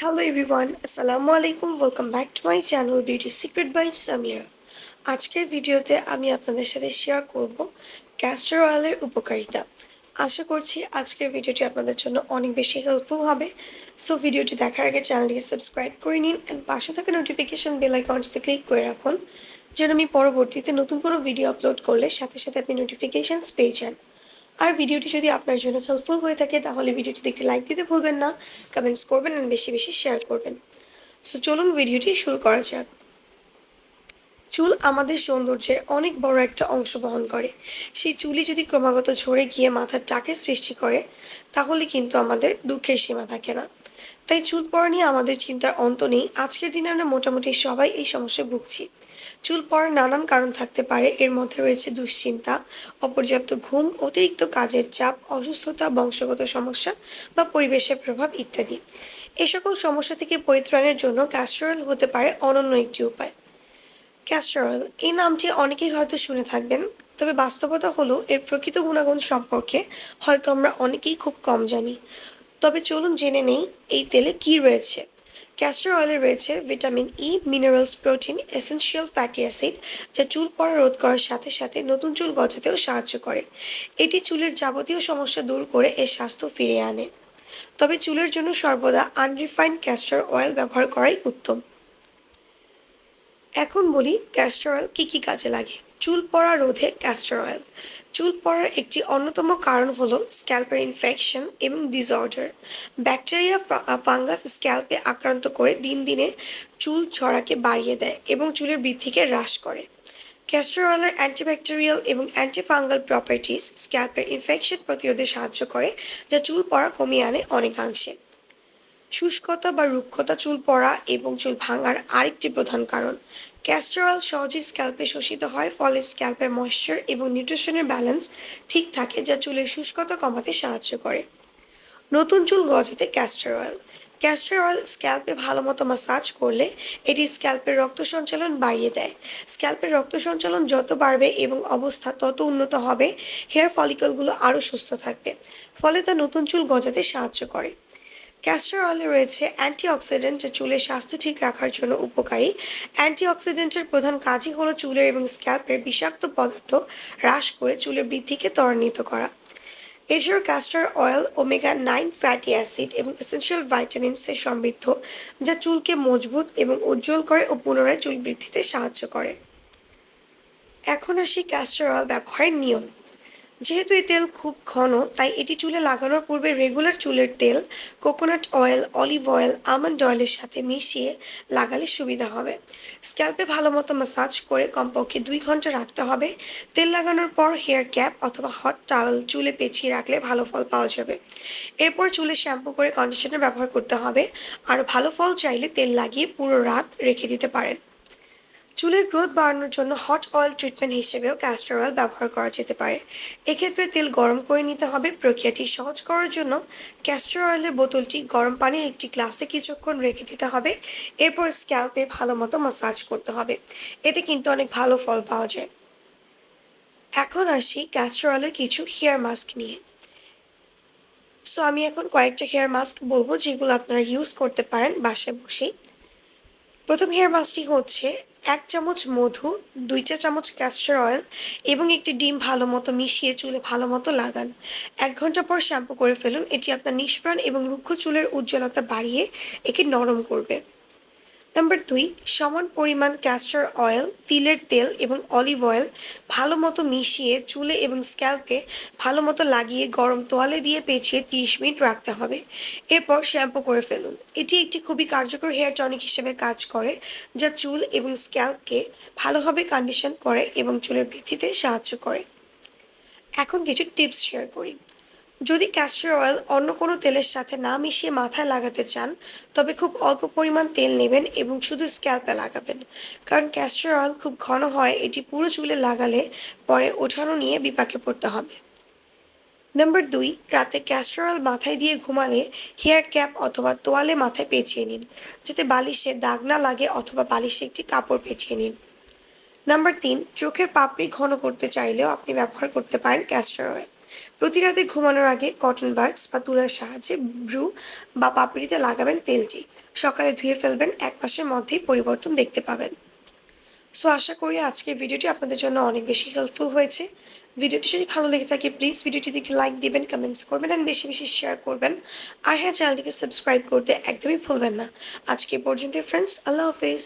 Hello everyone আসসালামু আলাইকুম welcome back to my channel beauty secret by Samia আজকের ভিডিওতে আমি আপনাদের সাথে শেয়ার করব ক্যাস্টার অয়েলের উপকারিতা। আশা করছি আজকের ভিডিওটি আপনাদের জন্য অনেক বেশি হেল্পফুল হবে। সো ভিডিওটি দেখার আগে চ্যানেলটিকে সাবস্ক্রাইব করে নিন অ্যান্ড পাশে থাকা নোটিফিকেশন বেল আইকনটিতে ক্লিক করে রাখুন। যেন আমি পরবর্তীতে নতুন কোনো ভিডিও আপলোড করলে সাথে সাথে আপনি নোটিফিকেশানস পেয়ে যান। আর ভিডিওটি যদি আপনার জন্য হেল্পফুল হয়ে থাকে, তাহলে ভিডিওটি দেখতে লাইক দিতে ভুলবেন না কমেন্টস করবেন আর বেশি বেশি শেয়ার করবেন। সো চলুন ভিডিওটি শুরু করা যাক। চুল আমাদের সৌন্দর্যের অনেক বড় একটা অংশ বহন করে। সেই চুলি যদি ক্রমাগত ঝরে গিয়ে মাথার টাকে সৃষ্টি করে, তাহলে কিন্তু আমাদের দুঃখের সীমা থাকে না। তাই চুল পড়া নিয়ে আমাদের চিন্তার অন্ত নেই। আজকের দিনে আমরা মোটামুটি সবাই এই সমস্যায় ভুগছি। চুল পড়ার নানান কারণ থাকতে পারে, এর মধ্যে রয়েছে দুশ্চিন্তা, অপর্যাপ্ত ঘুম, অতিরিক্ত কাজের চাপ, অসুস্থতা, বংশগত সমস্যা বা পরিবেশের প্রভাব ইত্যাদি। এ সকল সমস্যা থেকে পরিত্রাণের জন্য ক্যাস্টর অয়েল হতে পারে অনন্য একটি উপায়। ক্যাস্টর অয়েল এই নামটি অনেকেই হয়তো শুনে থাকবেন, তবে বাস্তবতা হলো এর প্রকৃত গুণাগুণ সম্পর্কে হয়তো আমরা অনেকেই খুব কম জানি। তবে চলুন জেনে নেই এই তেলে কি রয়েছে। ক্যাস্টর অয়েলে রয়েছে vitamin E minerals protein essential fatty acid যা চুল পড়া রোধ করার সাথে সাথে নতুন চুল গজাতেও সাহায্য করে। এটি চুলের যাবতীয় সমস্যা দূর করে এর স্বাস্থ্য ফিরিয়ে আনে। তবে চুলের জন্য সর্বদা আনরিফাইন্ড ক্যাস্টর অয়েল ব্যবহার করাই উত্তম। এখন বলি ক্যাস্টর অয়েল কী কী কাজে লাগে। চুল পড়া রোধে ক্যাস্টর অয়েল চুল পড়ার একটি অন্যতম কারণ হল স্ক্যাল্পের ইনফেকশন এবং ডিসঅর্ডার ব্যাকটেরিয়া ফাঙ্গাস স্ক্যাল্পে আক্রান্ত করে দিন দিনে চুল ছড়াকে বাড়িয়ে দেয় এবং চুলের বৃদ্ধিকে হ্রাস করে। ক্যাস্টর অয়েলের অ্যান্টিব্যাকটেরিয়াল এবং অ্যান্টিফাঙ্গাল প্রপার্টিস স্ক্যাল্পের ইনফেকশন প্রতিরোধে সাহায্য করে, যা চুল পড়া কমিয়ে আনে অনেকাংশে। শুষ্কতা বা রুক্ষতা চুল পড়া এবং চুল ভাঙার আরেকটি প্রধান কারণ। ক্যাস্টর অয়েল সহজেই স্ক্যাল্পে শোষিত হয়, ফলে স্ক্যাল্পের ময়েশ্চার এবং নিউট্রিশনের ব্যালেন্স ঠিক থাকে যা চুলের শুষ্কতা কমাতে সাহায্য করে। নতুন চুল গজাতে ক্যাস্টর অয়েল। ক্যাস্টর অয়েল স্ক্যাল্পে ভালো মতো মাসাজ করলে এটি স্ক্যাল্পের রক্ত সঞ্চালন বাড়িয়ে দেয়। স্ক্যাল্পের রক্ত সঞ্চালন যত বাড়বে এবং অবস্থা তত উন্নত হবে, হেয়ার ফলিকলগুলো আরও সুস্থ থাকবে, ফলে তা নতুন চুল গজাতে সাহায্য করে। ক্যাস্টর অয়েলে রয়েছে অ্যান্টিঅক্সিডেন্ট যা চুলের স্বাস্থ্য ঠিক রাখার জন্য উপকারী। অ্যান্টিঅক্সিডেন্টের প্রধান কাজই হলো চুলের এবং স্ক্যাল্পের বিষাক্ত পদার্থ হ্রাস করে চুলের বৃদ্ধিকে ত্বরান্বিত করা। এছাড়াও castor oil omega nine fatty acid এবং এসেন্সিয়াল ভাইটামিনসে সমৃদ্ধ, যা চুলকে মজবুত এবং উজ্জ্বল করে ও পুনরায় চুল বৃদ্ধিতে সাহায্য করে। এখন আসি ক্যাস্টর অয়েল ব্যবহারের নিয়ম। যেহেতু এই তেল খুব ঘন, তাই এটি চুলে লাগানোর পূর্বে রেগুলার চুলের তেল coconut oil olive oil almond অয়েলের সাথে মিশিয়ে লাগালে সুবিধা হবে। স্ক্যাল্পে ভালো মতো ম্যাসাজ করে কমপক্ষে দুই ঘণ্টা রাখতে হবে। তেল লাগানোর পর হেয়ার ক্যাপ অথবা হট টাওয়েল চুলে পেঁচিয়ে রাখলে ভালো ফল পাওয়া যাবে। এরপর চুলে শ্যাম্পু করে কন্ডিশনার ব্যবহার করতে হবে। আর ভালো ফল চাইলে তেল লাগিয়ে পুরো রাত রেখে দিতে পারেন। চুলের গ্রোথ বাড়ানোর জন্য হট অয়েল ট্রিটমেন্ট হিসেবেও ক্যাস্টর অয়েল ব্যবহার করা যেতে পারে। এক্ষেত্রে তেল গরম করে নিতে হবে। প্রক্রিয়াটি সহজ করার জন্য ক্যাস্টর অয়েলের বোতলটি গরম পানির একটি গ্লাসে কিছুক্ষণ রেখে দিতে হবে। এরপর স্ক্যাল্পে ভালো মতো মাসাজ করতে হবে। এতে কিন্তু অনেক ভালো ফল পাওয়া যায়। এখন আসি ক্যাস্টর অয়েলের কিছু হেয়ার মাস্ক নিয়ে। সো আমি এখন কয়েকটা হেয়ার মাস্ক বলব যেগুলো আপনারা ইউজ করতে পারেন বাসায় বসেই। প্রথম হেয়ার মাস্কটি হচ্ছে এক চামচ মধু, দুই চা চামচ ক্যাস্টার অয়েল এবং একটি ডিম ভালো মতো মিশিয়ে চুলে ভালো মতো লাগান। এক ঘণ্টা পর শ্যাম্পু করে ফেলুন। এটি আপনার নিষ্প্রাণ এবং রুক্ষ চুলের উজ্জ্বলতা বাড়িয়ে একে নরম করবে। নাম্বার দুই, সমান পরিমাণ ক্যাস্টার অয়েল, তিলের তেল এবং অলিভ অয়েল ভালো মতো মিশিয়ে চুলে এবং স্ক্যাল্পে ভালো মতো লাগিয়ে গরম তোয়ালে দিয়ে পেঁচিয়ে তিরিশ মিনিট রাখতে হবে। এরপর শ্যাম্পু করে ফেলুন। এটি একটি খুবই কার্যকর হেয়ার টনিক হিসেবে কাজ করে, যা চুল এবং স্ক্যাল্পকে ভালোভাবে কন্ডিশন করে এবং চুলের বৃদ্ধিতে সাহায্য করে। এখন কিছু টিপস শেয়ার করি। যদি ক্যাস্টর অয়েল অন্য কোনো তেলের সাথে না মিশিয়ে মাথায় লাগাতে চান, তবে খুব অল্প পরিমাণ তেল নেবেন এবং শুধু স্ক্যাল্পে লাগাবেন। কারণ ক্যাস্টর অয়েল খুব ঘন হয়, এটি পুরো চুলে লাগালে পরে ওঠানো নিয়ে বিপাকে পড়তে হবে। নম্বর দুই, রাতে ক্যাস্টর অয়েল মাথায় দিয়ে ঘুমালে হেয়ার ক্যাপ অথবা তোয়ালে মাথায় পেঁচিয়ে নিন, যাতে বালিশে দাগ না লাগে অথবা বালিশে একটি কাপড় পেঁচিয়ে নিন। নাম্বার তিন, চোখের পাপড়ি ঘন করতে চাইলেও আপনি ব্যবহার করতে পারেন ক্যাস্টর অয়েল প্রতি রাতে ঘুমানোর আগে কটন বাডস বা তুলার সাহায্যে ব্রু বা পাপড়িতে লাগাবেন তেলটি। সকালে ধুয়ে ফেলবেন, এক মাসের মধ্যেই পরিবর্তন দেখতে পাবেন। সো আশা করি আজকের ভিডিওটি আপনাদের জন্য অনেক বেশি হেল্পফুল হয়েছে। ভিডিওটি যদি ভালো লেগে থাকে প্লিজ ভিডিওটি দেখে লাইক দিবেন কমেন্টস করবেন অ্যান্ড বেশি বেশি শেয়ার করবেন। আর হ্যাঁ চ্যানেলটিকে সাবস্ক্রাইব করতে একদমই ভুলবেন না। আজকে পর্যন্ত ফ্রেন্ডস আল্লাহ হাফেজ।